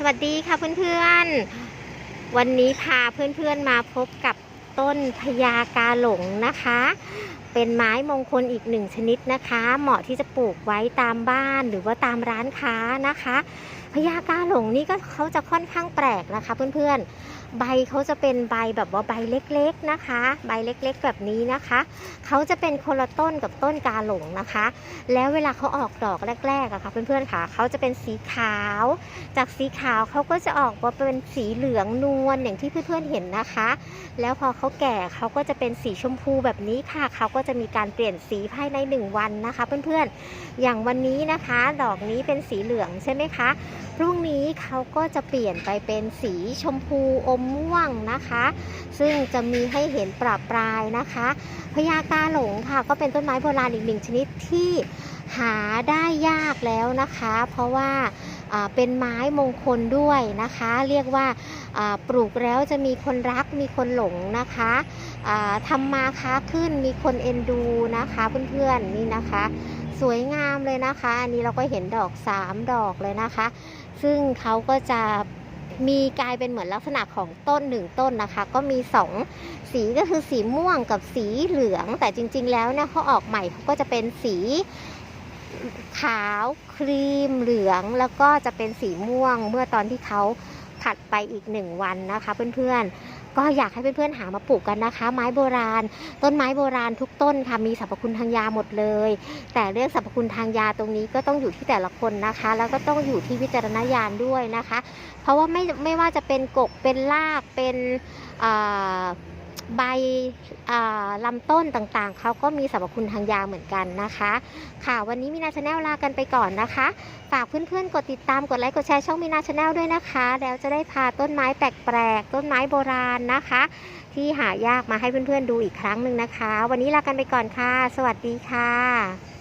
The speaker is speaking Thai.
สวัสดีค่ะเพื่อนๆ วันนี้พาเพื่อนๆมาพบกับต้นพญากาหลงนะคะ เป็นไม้มงคลอีกหนึ่งชนิดนะคะ เหมาะที่จะปลูกไว้ตามบ้านหรือว่าตามร้านค้านะคะพญากาหลงนี่ก็เขาจะค่อนข้างแปลกนะคะเพื่อนๆ ใบเขาจะเป็นใบแบบว่าใบเล็กๆนะคะ ใบเล็กๆ แบบนี้นะคะ เขาจะเป็นคนละต้นกับต้นกาหลงนะคะ แล้วเวลาเขาออกดอกแรกๆอะค่ะเพื่อนๆค่ะเขาจะเป็นสีขาว จากสีขาวเขาก็จะออกมาเป็นสีเหลืองนวลอย่างที่เพื่อนๆเห็นนะคะ แล้วพอเขาแก่เขาก็จะเป็นสีชมพูแบบนี้ค่ะ เขาก็จะมีการเปลี่ยนสีภายในหนึ่งวันนะคะ เพื่อนๆ อย่างวันนี้นะคะ ดอกนี้เป็นสีเหลืองใช่ไหมคะพรุ่งนี้เขาก็จะเปลี่ยนไปเป็นสีชมพูอมม่วงนะคะ ซึ่งจะมีให้เห็นปรับปรายนะคะพญากาหลงค่ะก็เป็นต้นไม้โบราณอีกหนึ่งชนิดที่หาได้ยากแล้วนะคะ เพราะว่า เป็นไม้มงคลด้วยนะคะ เรียกว่าปลูกแล้วจะมีคนรักมีคนหลงนะคะอ่าทำมาค้าขึ้นมีคนเอ็นดูนะคะเพื่อนๆนี่นะคะ สวยงามเลยนะคะ อันนี้เราก็เห็นดอกสามดอกเลยนะคะ ซึ่งเขาก็จะมีกลายเป็นเหมือนลักษณะของต้นหนึ่งต้นนะคะ ก็มีสองสีก็คือสีม่วงกับสีเหลือง แต่จริง ๆ แล้วเนี่ยเขาออกใหม่เขาก็จะเป็นสี ขาวครีมเหลืองแล้วก็จะเป็นสีม่วงเมื่อตอนที่เขาผัดไปอีกหนึ่งวันนะคะเพื่อนๆ ก็อยากให้เพื่อนๆหามาปลูกกันนะคะ ไม้โบราณ ต้นไม้โบราณทุกต้นค่ะมีสรรพคุณทางยาหมดเลย แต่เรื่องสรรพคุณทางยาตรงนี้ก็ต้องอยู่ที่แต่ละคนนะคะ แล้วก็ต้องอยู่ที่วิจารณญาณด้วยนะคะ เพราะว่าไม่ไม่ว่าจะเป็นกกเป็นรากเป็นอ่า ใบลำต้นต่างๆ เขาก็มีสรรพคุณทางยาเหมือนกันนะคะ ค่ะ วันนี้มีนาชาแนลลากันไปก่อนนะคะ ฝากเพื่อนๆ กดติดตาม กดไลค์ กดแชร์ช่องมีนาชาแนลด้วยนะคะ แล้วจะได้พาต้นไม้แปลกๆ ต้นไม้โบราณนะคะ ที่หายากมาให้เพื่อนๆดูอีกครั้งหนึ่งนะคะ วันนี้ลากันไปก่อนค่ะ สวัสดีค่ะ